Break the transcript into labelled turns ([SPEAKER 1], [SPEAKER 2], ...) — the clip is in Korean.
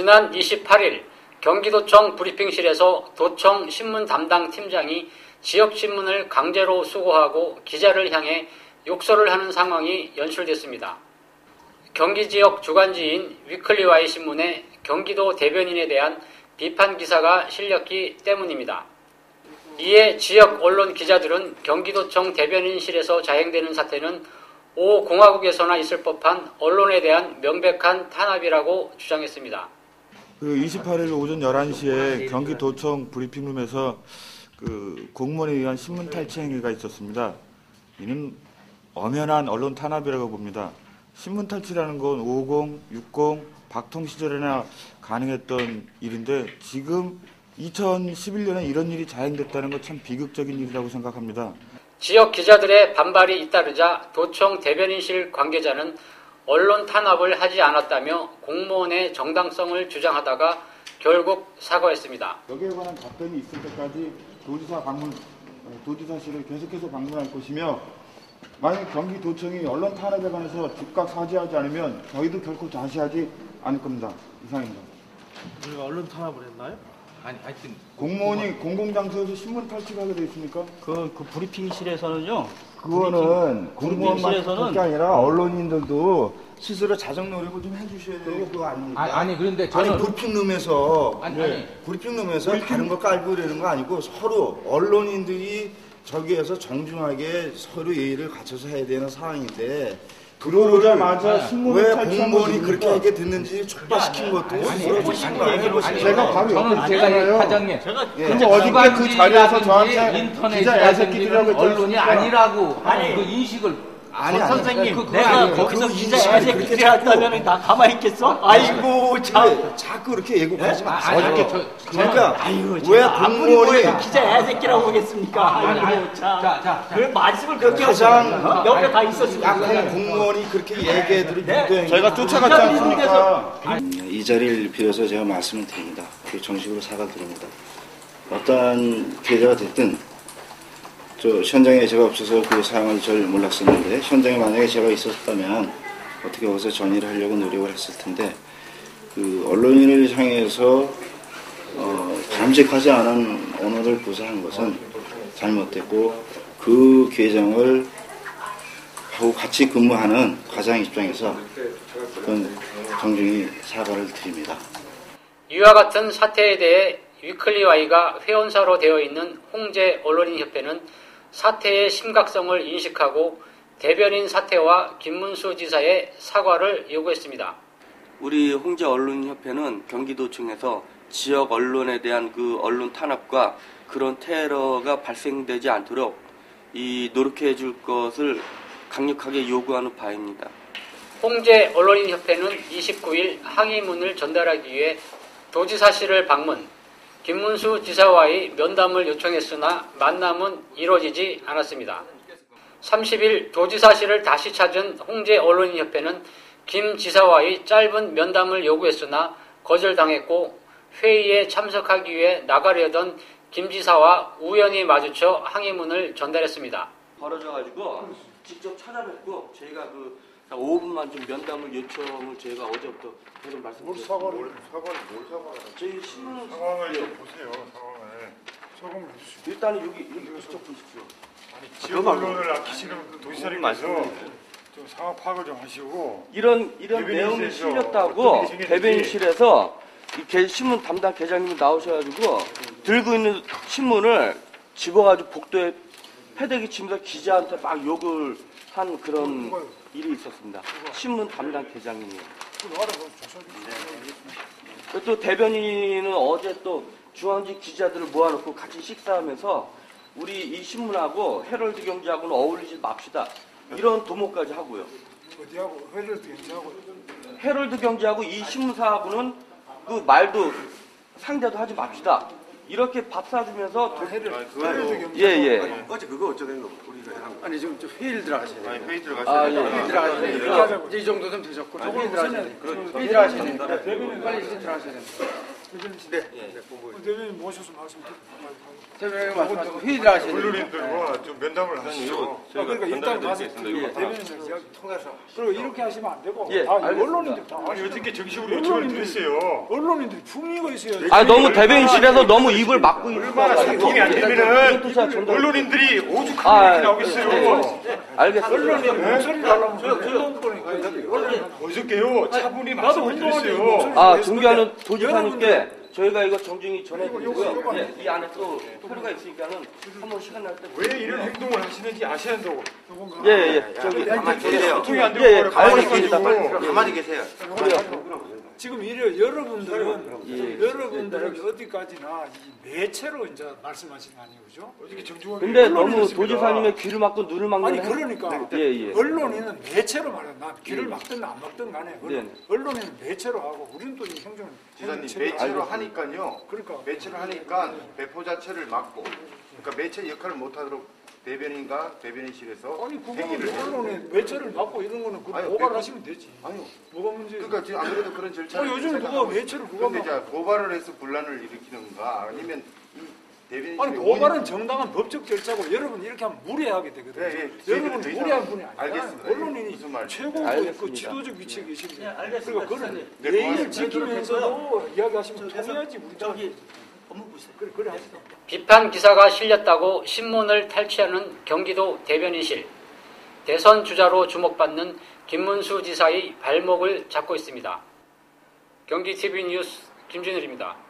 [SPEAKER 1] 지난 28일 경기도청 브리핑실에서 도청 신문 담당 팀장이 지역신문을 강제로 수거하고 기자를 향해 욕설을 하는 상황이 연출됐습니다. 경기 지역 주간지인 위클리와이 신문에 경기도 대변인에 대한 비판 기사가 실렸기 때문입니다. 이에 지역 언론 기자들은 경기도청 대변인실에서 자행되는 사태는 오 공화국에서나 있을 법한 언론에 대한 명백한 탄압이라고 주장했습니다.
[SPEAKER 2] 그 28일 오전 11시에 경기도청 브리핑룸에서 그 공무원에 의한 신문 탈취 행위가 있었습니다. 이는 엄연한 언론 탄압이라고 봅니다. 신문 탈취라는 건 50, 60, 박통 시절에나 가능했던 일인데 지금 2011년에 이런 일이 자행됐다는 건참 비극적인 일이라고 생각합니다.
[SPEAKER 1] 지역 기자들의 반발이 잇따르자 도청 대변인실 관계자는 언론 탄압을 하지 않았다며 공무원의 정당성을 주장하다가 결국 사과했습니다.
[SPEAKER 2] 여기에 관한 답변이 있을 때까지 도지사 방문, 도지사실을 계속해서 방문할 것이며 만약 경기도청이 언론 탄압에 관해서 즉각 사죄하지 않으면 저희도 결코 자시하지 않을 겁니다. 이상입니다.
[SPEAKER 3] 우리가 언론 탄압을 했나요? 아니, 하여튼
[SPEAKER 2] 공무원이 공공장소에서 신문 탈취하게 돼 있습니까?
[SPEAKER 4] 그, 그 브리핑실에서는요.
[SPEAKER 2] 그거는 공무원만
[SPEAKER 4] 브리핑실에서는
[SPEAKER 2] 할게 아니라 언론인들도 스스로 자정 노력을 좀 해주셔야 되는 거 아닙니까?
[SPEAKER 5] 아니, 아니 그런데
[SPEAKER 6] 아니
[SPEAKER 5] 저는
[SPEAKER 6] 브리핑룸에서
[SPEAKER 5] 아니, 아니.
[SPEAKER 6] 브리핑룸에서 다른 거 깔고 이러는 거 아니고 서로 언론인들이 저기에서 정중하게 서로 예의를 갖춰서 해야 되는 상황인데
[SPEAKER 2] 들어오자마자
[SPEAKER 6] 왜 공무원이? 그렇게 하게 됐는지 촉발시킨 것도 물어보시는 거 아니에요?
[SPEAKER 2] 제가 바로
[SPEAKER 5] 저는
[SPEAKER 2] 옆에
[SPEAKER 5] 제가
[SPEAKER 2] 있잖아요.
[SPEAKER 5] 과장님
[SPEAKER 4] 제가
[SPEAKER 2] 그럼 어저께 그 자리에서 저한테
[SPEAKER 5] 인터넷
[SPEAKER 2] 기자 애새끼들이라고 했지
[SPEAKER 5] 언론이? 아니라고
[SPEAKER 4] 아니.
[SPEAKER 5] 그 인식을
[SPEAKER 6] 아니
[SPEAKER 4] 권
[SPEAKER 6] 아니
[SPEAKER 4] 선생님,
[SPEAKER 5] 그- 그거
[SPEAKER 4] 내가
[SPEAKER 5] 아니에요.
[SPEAKER 4] 거기서
[SPEAKER 6] 그거
[SPEAKER 4] 기자
[SPEAKER 6] 인식을
[SPEAKER 4] 애새끼
[SPEAKER 6] 그렇게 자꾸-
[SPEAKER 4] 했다면 나 가만히 있겠어? 아이고 참.
[SPEAKER 6] 왜 자꾸 이렇게 예고하지 마세요.
[SPEAKER 5] 아니, 아니,
[SPEAKER 6] 저- 그러니까
[SPEAKER 4] 아이고
[SPEAKER 6] 왜
[SPEAKER 4] 제가 아무리
[SPEAKER 6] 공무원이
[SPEAKER 4] 뭐해도 기자 애새끼라고 하겠습니까?
[SPEAKER 5] 아니, 아니,
[SPEAKER 4] 아이고 참.
[SPEAKER 5] 자, 자, 자.
[SPEAKER 4] 그 말씀을 그렇게
[SPEAKER 6] 가장
[SPEAKER 4] 하시면 어? 옆에 다
[SPEAKER 6] 약한 공무원이 그렇게 얘기해드리 네.
[SPEAKER 2] 저희가 쫓아갔지 않습니까?
[SPEAKER 6] 이 자리를 빌어서 제가 말씀을 드립니다. 그 정식으로 사과드립니다. 어떠한 계좌가 됐든 저 현장에 제가 없어서 그 상황을 잘 몰랐었는데 현장에 만약에 제가 있었다면 어떻게 거기서 전의를 하려고 노력을 했을 텐데 그 언론인을 향해서 어, 바람직하지 않은 언어를 구사한 것은 잘못됐고 그 계정을 하고 같이 근무하는 과장 입장에서 그건 정중히 사과를 드립니다.
[SPEAKER 1] 이와 같은 사태에 대해 위클리와이가 회원사로 되어 있는 홍제 언론인협회는 사태의 심각성을 인식하고 대변인 사태와 김문수 지사의 사과를 요구했습니다.
[SPEAKER 7] 우리 홍제 언론협회는 경기도청에서 지역 언론에 대한 그 언론 탄압과 그런 테러가 발생되지 않도록 이 노력해 줄 것을 강력하게 요구하는 바입니다.
[SPEAKER 1] 홍제 언론인협회는 29일 항의문을 전달하기 위해 도지사실을 방문, 김문수 지사와의 면담을 요청했으나 만남은 이루어지지 않았습니다. 30일 도지사실을 다시 찾은 홍제 언론인협회는 김 지사와의 짧은 면담을 요구했으나 거절당했고 회의에 참석하기 위해 나가려던 김 지사와 우연히 마주쳐 항의문을 전달했습니다.
[SPEAKER 7] 벌어져가지고 직접 찾아뵙고 저희가 그 5분만 좀 면담을 요청을 저희가 어제부터 계속 말씀드렸습니다.
[SPEAKER 8] 사과를 사과를 뭘 사과를
[SPEAKER 7] 저희 신문
[SPEAKER 8] 상황을 좀 보세요 상황을 해주시고
[SPEAKER 7] 일단은 여기 여기 직접 보십시오.
[SPEAKER 8] 아니 지역 언론을 아끼시는 도시사님께서 좀 상황 파악을 좀 하시고.
[SPEAKER 7] 이런 이런
[SPEAKER 8] 대변인실에서
[SPEAKER 7] 내용이 실렸다고
[SPEAKER 8] 생겼는지.
[SPEAKER 7] 대변인실에서 이 개- 신문 담당 계장님이 나오셔가지고 들고 있는 신문을 집어가지고 복도에 패대기 치면서 기자한테 막 욕을 한 그런 일이 있었습니다. 신문 담당 계장님이요. 그리고 또 대변인은 어제 또 중앙지 기자들을 모아놓고 같이 식사하면서 우리 이 신문하고 헤럴드 경제하고는 어울리지 맙시다. 이런 도모까지 하고요.
[SPEAKER 8] 어디하고 회를 경제하고
[SPEAKER 7] 헤럴드 경제하고 이 신문사하고는 그 말도 상대도 하지 맙시다. 이렇게 밥 사주면서 도-
[SPEAKER 8] 회를
[SPEAKER 7] 예, 예.
[SPEAKER 9] 어제 그거 어쩌된 거. 아니 지금 좀 회의를 들어가셔야 돼요.
[SPEAKER 8] 회의
[SPEAKER 7] 아,
[SPEAKER 8] 들어가셔야
[SPEAKER 7] 예.
[SPEAKER 9] 회의 들어가셔야 돼요. 이제 이 정도면 되셨고 좀 회의 들어가셔야 돼요. 회의 들어가셔야 됩니다. 빨리 이제 들어가셔야 됩니다.
[SPEAKER 8] 대변인실.
[SPEAKER 9] 네.
[SPEAKER 7] 예.
[SPEAKER 9] 네. 본부.
[SPEAKER 8] 대변인 모셔서 말씀드리고.
[SPEAKER 9] 대변인 말씀하시고 회의를 하셔야 돼요.
[SPEAKER 8] 언론인들과 좀 면담을 하시죠.
[SPEAKER 3] 아, 그러니까 일단 가서
[SPEAKER 7] 예.
[SPEAKER 8] 대변인실 이야기
[SPEAKER 9] 통해서.
[SPEAKER 8] 그리고 이렇게 하시면 안 되고
[SPEAKER 7] 예,
[SPEAKER 8] 다. 언론인들 다 아니 어떻게 정식으로 요청을 드렸어요? 언론인들이 품위가 있어야지.
[SPEAKER 7] 아 너무 대변인실에서 너무 입을 막고
[SPEAKER 8] 얼마나
[SPEAKER 7] 있어가지고
[SPEAKER 8] 소통이 안 되면은
[SPEAKER 7] 제가 전달-
[SPEAKER 8] 언론인들이 오죽하게
[SPEAKER 7] 아.
[SPEAKER 8] 목소리를 하려면 언론 어저께요 차분히 나도 말씀드렸어요.
[SPEAKER 7] 아 존경하는 도지사님께 저희가 이거 정중히 전해드리고요. 예, 이 안에 또 서류가 있으니까는 한번 시간 날 때.
[SPEAKER 8] 왜 이런 행동을 하시는지 아셔야 한다고.
[SPEAKER 7] 예예 예. 저기
[SPEAKER 9] 가만히 계세요.
[SPEAKER 8] 소통이 안 되고
[SPEAKER 7] 예, 예,
[SPEAKER 8] 그래.
[SPEAKER 7] 알겠습니다.
[SPEAKER 8] 가만히
[SPEAKER 9] 가만히 계세요.
[SPEAKER 8] 지금 이래 여러분들은
[SPEAKER 7] 예.
[SPEAKER 8] 여러분들은 어디까지나 이 매체로 이제 말씀하시는 거 아니에요, 그죠? 정중하게
[SPEAKER 7] 근데 너무
[SPEAKER 8] 언론이었습니다.
[SPEAKER 7] 도지사님의 귀를 막고 눈을 막는
[SPEAKER 8] 아니
[SPEAKER 7] 행-
[SPEAKER 8] 그러니까
[SPEAKER 7] 예, 예.
[SPEAKER 8] 언론인은 매체로. 나 귀를 막든 안 막든 간에 언론-
[SPEAKER 7] 네.
[SPEAKER 8] 언론인은 매체로 하고 우리는 또 이 행정은
[SPEAKER 5] 지사님
[SPEAKER 8] 행정 책임-
[SPEAKER 5] 매체로 하니까요.
[SPEAKER 8] 그러니까
[SPEAKER 5] 매체로 하니까 배포 자체를 막고 그러니까 매체 역할을 못하도록 대변인과 대변인실에서
[SPEAKER 8] 아니 그거는
[SPEAKER 5] 해요.
[SPEAKER 8] 언론에 매체를 막고 이런 거는 그 고발하시면 되지.
[SPEAKER 5] 아니요.
[SPEAKER 8] 뭐가 문제?
[SPEAKER 5] 그러니까 지금 안 그래도 그런
[SPEAKER 8] 어,
[SPEAKER 5] 절차를
[SPEAKER 8] 요즘 누가
[SPEAKER 5] 생각하고
[SPEAKER 8] 매체를
[SPEAKER 5] 근데
[SPEAKER 8] 막
[SPEAKER 5] 이제 고발을 해서 분란을 일으키는가 아니면 이
[SPEAKER 8] 아니 고발은 정당한 법적 절차고 여러분 이렇게 하면 무례하게 되거든요.
[SPEAKER 5] 네, 예.
[SPEAKER 8] 여러분
[SPEAKER 5] 저희들은
[SPEAKER 8] 무례한
[SPEAKER 5] 더
[SPEAKER 8] 분이 아니라
[SPEAKER 5] 알겠습니다.
[SPEAKER 8] 언론인이
[SPEAKER 5] 무슨 말
[SPEAKER 8] 최고의 그
[SPEAKER 7] 알겠습니다.
[SPEAKER 8] 지도적 위치에 계십니다.
[SPEAKER 4] 네, 알겠습니다.
[SPEAKER 8] 그러니까 그런
[SPEAKER 5] 네,
[SPEAKER 8] 예의를
[SPEAKER 5] 고맙습니다.
[SPEAKER 8] 지키면서도 이야기하시면 통해야지 우리
[SPEAKER 4] 저기
[SPEAKER 1] 비판 기사가 실렸다고 신문을 탈취하는 경기도 대변인실. 대선 주자로 주목받는 김문수 지사의 발목을 잡고 있습니다. 경기 TV 뉴스 김준일입니다.